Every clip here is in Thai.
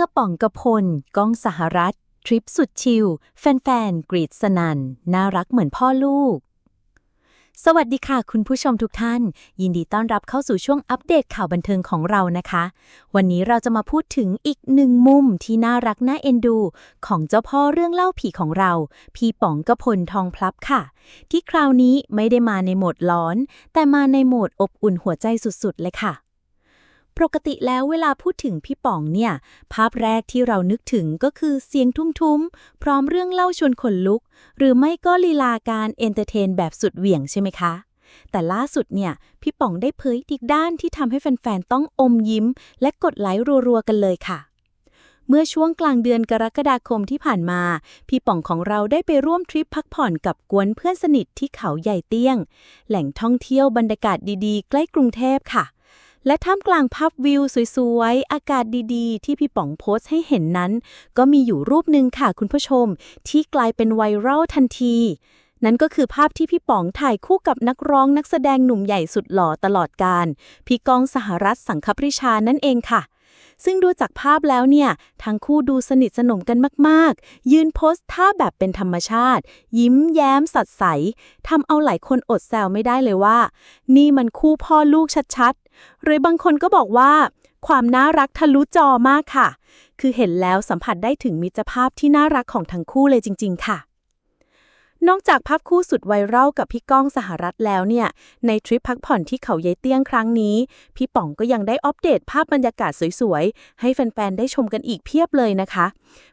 มื่อป่องกระพลก้องสหรัฐ ทริปสุดชิล แฟนๆ กรีดสนันน่ารักเหมือนพ่อลูก สวัสดีค่ะ คุณผู้ชมทุกท่าน ยินดีต้อนรับเข้าสู่ช่วงอัปเดตข่าวบันเทิงของเรานะคะ วันนี้เราจะมาพูดถึงอีกหนึ่งมุมที่น่ารักน่าเอ็นดู ของเจ้าพ่อเรื่องเล่าผีของเรา พี่ป๋องกระพลทองพลับค่ะ ที่คราวนี้ไม่ได้มาในโหมดร้อน แต่มาในโหมดอบอุ่นหัวใจสุดๆเลยค่ะ ปกติแล้วเวลาพูดถึงพี่ป๋องเนี่ย ภาพแรกที่เรานึกถึงก็คือเสียงทุ้มๆ พร้อมเรื่องเล่าชวนขนลุก หรือไม่ก็ลีลาการเอนเตอร์เทนแบบสุดเหวี่ยงใช่ไหมคะ แต่ล่าสุดเนี่ย พี่ป๋องได้เผยอีกด้านที่ทำให้แฟนๆ ต้องอมยิ้ม และกดไลค์รัวๆ กันเลยค่ะเมื่อช่วงกลางเดือนกรกฎาคมที่ผ่านมา พี่ป๋องของเราได้ไปร่วมทริปพักผ่อนกับกวนเพื่อนสนิทที่เขาใหญ่เตี้ยง แหล่งท่องเที่ยวบรรยากาศดีๆ ใกล้กรุงเทพค่ะ และท่ามกลางภาพวิวสวยๆ อากาศดีๆ ที่พี่ป๋องโพสต์ให้เห็นนั้น ก็มีอยู่รูปหนึ่งค่ะคุณผู้ชม ที่กลายเป็นไวรัลทันที นั่นก็คือภาพที่พี่ป๋องถ่ายคู่กับนักร้องนักแสดงหนุ่มใหญ่สุดหล่อตลอดการ พี่กองสหรัฐสังคปริชานั่นเองค่ะซึ่งดูจากภาพแล้วเนี่ย ทั้งคู่ดูสนิทสนมกันมาก ๆ ยืนโพสท่าแบบเป็นธรรมชาติ ยิ้มแย้มสดใสทำเอาหลายคนอดแซวไม่ได้เลยว่า นี่มันคู่พ่อลูกชัดๆ หรือบางคนก็บอกว่า ความน่ารักทะลุจอมากค่ะ คือเห็นแล้วสัมผัสได้ถึงมิตรภาพที่น่ารักของทั้งคู่เลยจริง ๆ ค่ะ นอกจากภาพคู่สุดไวรัลกับพี่ก้องสหรัฐแล้วเนี่ย ในทริปพักผ่อนที่เขาเยเตี้ยงครั้งนี้ พี่ป๋องก็ยังได้อัปเดตภาพบรรยากาศสวยๆ ให้แฟนๆ ได้ชมกันอีกเพียบเลยนะคะ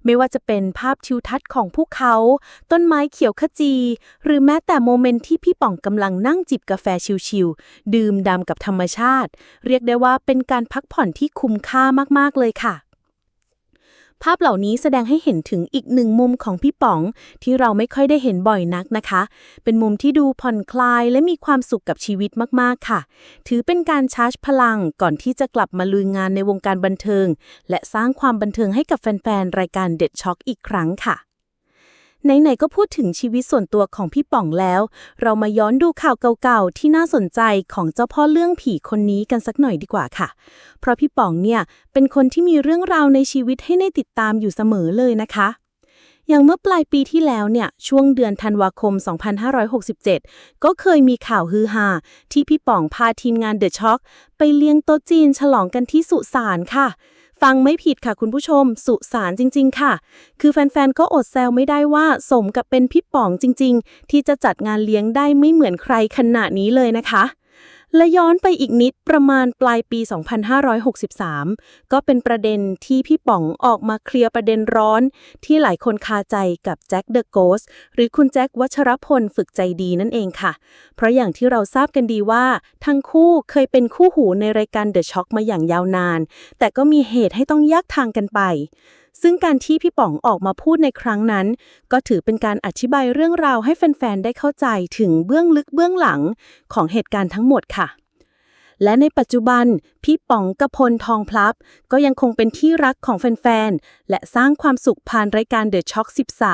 ไม่ว่าจะเป็นภาพทิวทัศน์ของภูเขา ต้นไม้เขียวขจี หรือแม้แต่โมเมนต์ที่พี่ป๋องกำลังนั่งจิบกาแฟชิลๆดื่มด่ำกับธรรมชาติ เรียกได้ว่าเป็นการพักผ่อนที่คุ้มค่ามากๆเลยค่ะ ภาพเหล่านี้แสดงให้เห็นถึงอีกหนึ่งมุมของพี่ป๋อง ที่เราไม่ค่อยได้เห็นบ่อยนักนะคะ เป็นมุมที่ดูผ่อนคลายและมีความสุขกับชีวิตมากๆค่ะ ถือเป็นการชาร์จพลังก่อนที่จะกลับมาลุยงานในวงการบันเทิง และสร้างความบันเทิงให้กับแฟนๆรายการเด็ดช็อคอีกครั้งค่ะ ไหนๆก็พูดถึงชีวิตส่วนตัวของพี่ป๋องแล้ว เรามาย้อนดูข่าวเก่าๆที่น่าสนใจของเจ้าพ่อเรื่องผีคนนี้กันสักหน่อยดีกว่าค่ะ เพราะพี่ป๋องเนี่ยเป็นคนที่มีเรื่องราวในชีวิตให้ได้ติดตามอยู่เสมอเลยนะคะอย่างเมื่อปลายปีที่แล้วเนี่ย ช่วงเดือนธันวาคม 2567 ก็เคยมีข่าวฮือฮาที่พี่ป๋องพาทีมงานเดอะช็อคไปเลี้ยงโต๊ะจีนฉลองกันที่สุสานค่ะ ฟังไม่ผิดค่ะคุณผู้ชม สุสานจริง ๆ ค่ะ คือแฟนๆ ก็อดแซวไม่ได้ว่าสมกับเป็นพี่ป๋องจริง ๆ ที่จะจัดงานเลี้ยงได้ไม่เหมือนใครขนาดนี้เลยนะคะ และย้อนไปอีกนิดประมาณปลายปี 2563 ก็เป็นประเด็นที่พี่ป๋องออกมาเคลียร์ประเด็นร้อน ที่หลายคนคาใจกับแจ็คเดอะโกสหรือคุณแจ็ควัชรพลฝึกใจดีนั่นเองค่ะ เพราะอย่างที่เราทราบกันดีว่า ทั้งคู่เคยเป็นคู่หูในรายการ The Shock มาอย่างยาวนาน แต่ก็มีเหตุให้ต้องแยกทางกันไป ซึ่งการที่พี่ป๋องออกมาพูดในครั้งนั้น ก็ถือเป็นการอธิบายเรื่องราวให้แฟน ๆ ได้เข้าใจถึงเบื้องลึกเบื้องหลังของเหตุการณ์ทั้งหมดค่ะ และในปัจจุบัน พี่ป๋องกระพลทองพลับ ก็ยังคงเป็นที่รักของแฟน ๆ และสร้างความสุขผ่านรายการ The Shock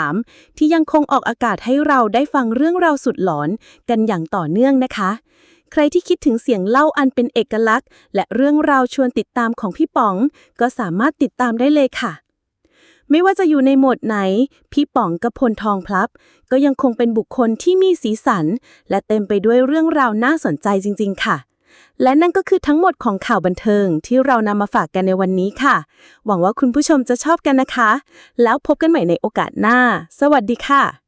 13 ที่ยังคงออกอากาศให้เราได้ฟังเรื่องราวสุดหลอนกันอย่างต่อเนื่องนะคะใครที่คิดถึงเสียงเล่าอันเป็นเอกลักษณ์ และเรื่องราวชวนติดตามของพี่ป๋อง ก็สามารถติดตามได้เลยค่ะ ไม่ว่าจะอยู่ในโหมดไหน พี่ป๋องกับพลทองพลับ ก็ยังคงเป็นบุคคลที่มีสีสัน และเต็มไปด้วยเรื่องราวน่าสนใจจริง ๆ ค่ะ และนั่นก็คือทั้งหมดของข่าวบันเทิงที่เรานำมาฝากกันในวันนี้ค่ะ หวังว่าคุณผู้ชมจะชอบกันนะคะ แล้วพบกันใหม่ในโอกาสหน้า สวัสดีค่ะ